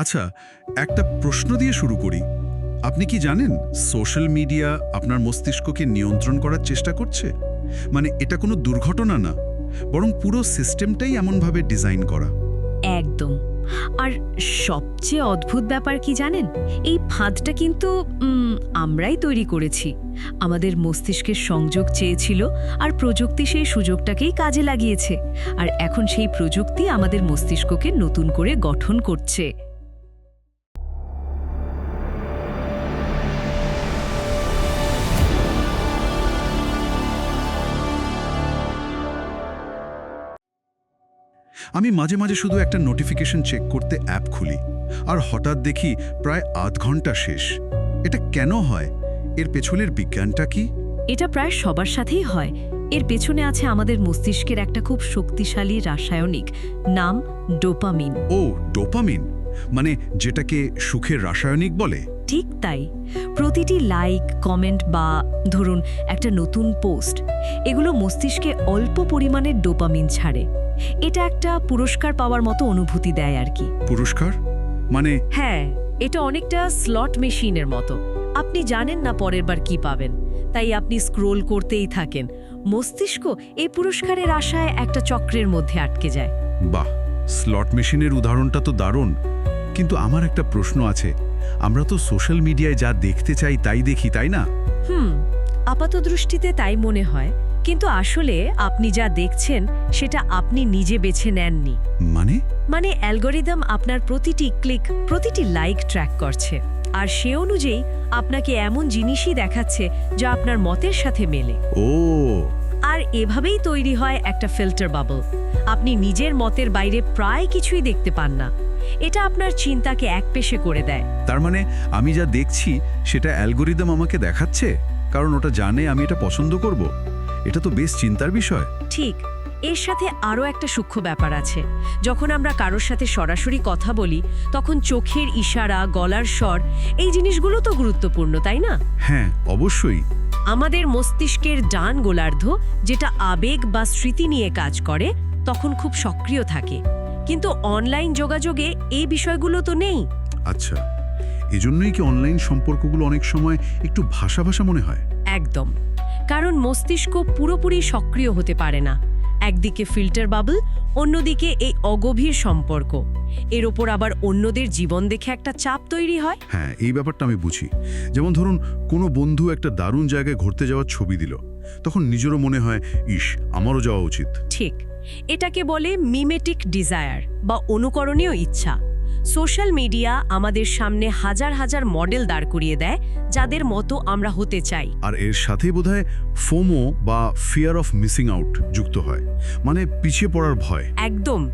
আচ্ছা একটা প্রশ্ন দিয়ে শুরু করি। আপনি কি জানেন সোশ্যাল মিডিয়া আপনার মস্তিষ্ককে নিয়ন্ত্রণ করার চেষ্টা করছে? মানে এটা কোনো দুর্ঘটনা না, বরং পুরো সিস্টেমটাই এমনভাবে ডিজাইন করা। একদম। আর সবচেয়ে অদ্ভুত ব্যাপার কি জানেন? এই ফাঁদটা কিন্তু আমরাই তৈরি করেছি। আমাদের মস্তিষ্কের সংযোগ চেয়েছিল আর প্রযুক্তি সেই সুযোগটাকেই কাজে লাগিয়েছে। আর এখন সেই প্রযুক্তি আমাদের মস্তিষ্ককে নতুন করে গঠন করছে। আমি মাঝে মাঝে শুধু একটা নোটিফিকেশন চেক করতে অ্যাপ খুলি আর হঠাৎ দেখি প্রায় আধ ঘণ্টা শেষ। এটা কেন হয়? এর পেছনের বিজ্ঞানটা কি? এটা প্রায় সবার সাথেই হয়। এর পেছনে আছে আমাদের মস্তিষ্কের একটা খুব শক্তিশালী রাসায়নিক নাম ডোপামিন। ও ডোপামিন? মানে যেটাকে সুখের রাসায়নিক বলে? ঠিক তাই প্রতিটি লাইক কমেন্ট বা ধরুন একটা নতুন পোস্ট এগুলো মস্তিষ্কে অল্প পরিমাণের ডোপামিন ছাড়ে। এটা একটা পুরস্কার পাওয়ার মতো অনুভূতি দেয় আর কি। পুরস্কার? মানে? হ্যাঁ এটা অনেকটা স্লট মেশিনের মতো। আপনি জানেন না পরের বার কি পাবেন তাই আপনি স্ক্রোল করতেই থাকেন। মস্তিষ্ক এই পুরস্কারের আশায় একটা চক্রের মধ্যে আটকে যায়। বাহ স্লট মেশিনের উদাহরণটা তো দারুণ। কিন্তু আমার একটা প্রশ্ন আছে আমরা তো সোশ্যাল মিডিয়ায় যা দেখতে চাই তাই দেখি তাই না? হুম আপাত দৃষ্টিতে তাই মনে হয়। কিন্তু আসলে আপনি যা দেখছেন সেটা আপনি নিজে বেছে নেননি। মানে? মানে অ্যালগোরিদম আপনার প্রতিটি ক্লিক প্রতিটি লাইক ট্র্যাক করছে। আর সে অনুযায়ী আপনাকে এমন জিনিসই দেখাচ্ছে যা আপনার মতের সাথে মেলে। ও। আর এভাবেই তৈরি হয় একটা ফিল্টার বাবল। আপনি নিজের মতের বাইরে প্রায় কিছুই দেখতে পান না। এটা আপনার চিন্তাকে একপেশে করে দেয়। তার মানে আমি যা দেখছি সেটা অ্যালগোরিদম আমাকে দেখাচ্ছে? কারণ ওটা জানে আমি এটা পছন্দ করব? এটা তো বেশ চিন্তার বিষয়। ঠিক। এর সাথে আরও একটা সূক্ষ্ম ব্যাপার আছে। যখন আমরা কারোর সাথে সরাসরি কথা বলি তখন চোখের ইশারা গলার স্বর এই জিনিসগুলো তো গুরুত্বপূর্ণ তাই না? হ্যাঁ অবশ্যই। আমাদের মস্তিষ্কের ডান গোলার্ধ যেটা আবেগ বা স্মৃতি নিয়ে কাজ করে তখন খুব সক্রিয় থাকে। কিন্তু অনলাইন যোগাযোগে এই বিষয়গুলো তো নেই। আচ্ছা এজন্যই কি অনলাইন সম্পর্কগুলো অনেক সময় একটু ভাষা ভাষা মনে হয়? একদম কারণ মস্তিষ্ক পুরোপুরি সক্রিয় হতে পারে না। একদিকে ফিল্টার বাবল অন্যদিকে এই অগভীর সম্পর্ক। এর ওপর আবার অন্যদের জীবন দেখে একটা চাপ তৈরি হয়। হ্যাঁ এই ব্যাপারটা আমি বুঝি। যেমন ধরুন কোনো বন্ধু একটা দারুণ জায়গায় ঘুরতে যাওয়ার ছবি দিল। তখন নিজেরও মনে হয় ইস আমারও যাওয়া উচিত। ঠিক। এটাকে বলে মিমেটিক ডিজায়ার বা অনুকরণীয় ইচ্ছা। সোশ্যাল মিডিয়া আমাদের সামনে হাজার হাজার মডেল দাঁড় করিয়ে দেয় যাদের মতো আমরা হতে চাই। আর এর সাথেই বোধহয় ফোমো বা ফিয়ার অফ মিসিং আউট যুক্ত হয়। মানে পিছিয়ে পড়ার ভয়। একদম।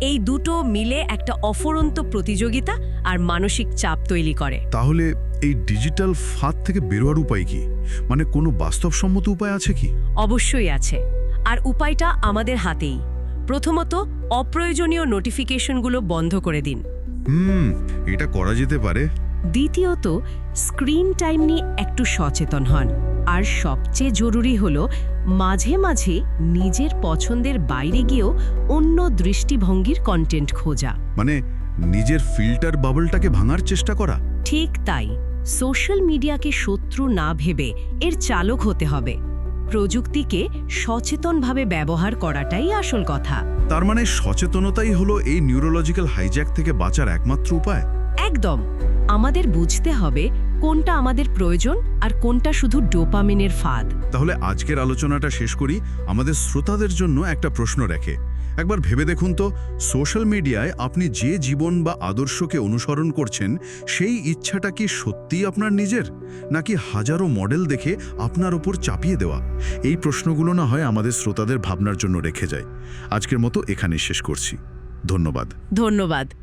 এই দুটো মিলে একটা অফরন্ত প্রতিযোগিতা আর মানসিক চাপ তৈরি করে। তাহলে এই ডিজিটাল ফাঁদ থেকে বেরোয়ার উপায় কি? মানে কোনো বাস্তবসম্মত উপায় আছে কি? অবশ্যই আছে। আর উপায়টা আমাদের হাতেই। প্রথমত অপ্রয়োজনীয় নোটিফিকেশনগুলো বন্ধ করে দিন। হুম এটা করা যেতে পারে। দ্বিতীয়ত স্ক্রিন টাইম নিয়ে একটু সচেতন হন। আর সবচেয়ে জরুরি হলো মাঝে মাঝে নিজের পছন্দের বাইরে গিয়েও অন্য দৃষ্টিভঙ্গির কন্টেন্ট খোঁজা। মানে নিজের ফিল্টার বাবলটাকে ভাঙার চেষ্টা করা? ঠিক তাই। সোশ্যাল মিডিয়াকে শত্রু না ভেবে এর চালক হতে হবে। প্রযুক্তিকে সচেতনভাবে ব্যবহার করাটাই আসল কথা। তার মানে সচেতনতাই হলো এই নিউরোলজিক্যাল হাইজ্যাক থেকে বাঁচার একমাত্র উপায়? একদম। আমাদের বুঝতে হবে কোনটা আমাদের প্রয়োজন আর কোনটা শুধু ডোপামিনের ফাঁদ। তাহলে আজকের আলোচনাটা শেষ করি। আমাদের শ্রোতাদের জন্য একটা প্রশ্ন রেখে। একবার ভেবে দেখুন তো, সোশ্যাল মিডিয়ায় আপনি যে জীবন বা আদর্শকে অনুসরণ করছেন, সেই ইচ্ছাটা কি সত্যিই আপনার নিজের? নাকি হাজারো মডেল দেখে আপনার ওপর চাপিয়ে দেওয়া? এই প্রশ্নগুলো না হয় আমাদের শ্রোতাদের ভাবনার জন্য রেখে যায়। আজকের মতো এখানে শেষ করছি। ধন্যবাদ। ধন্যবাদ।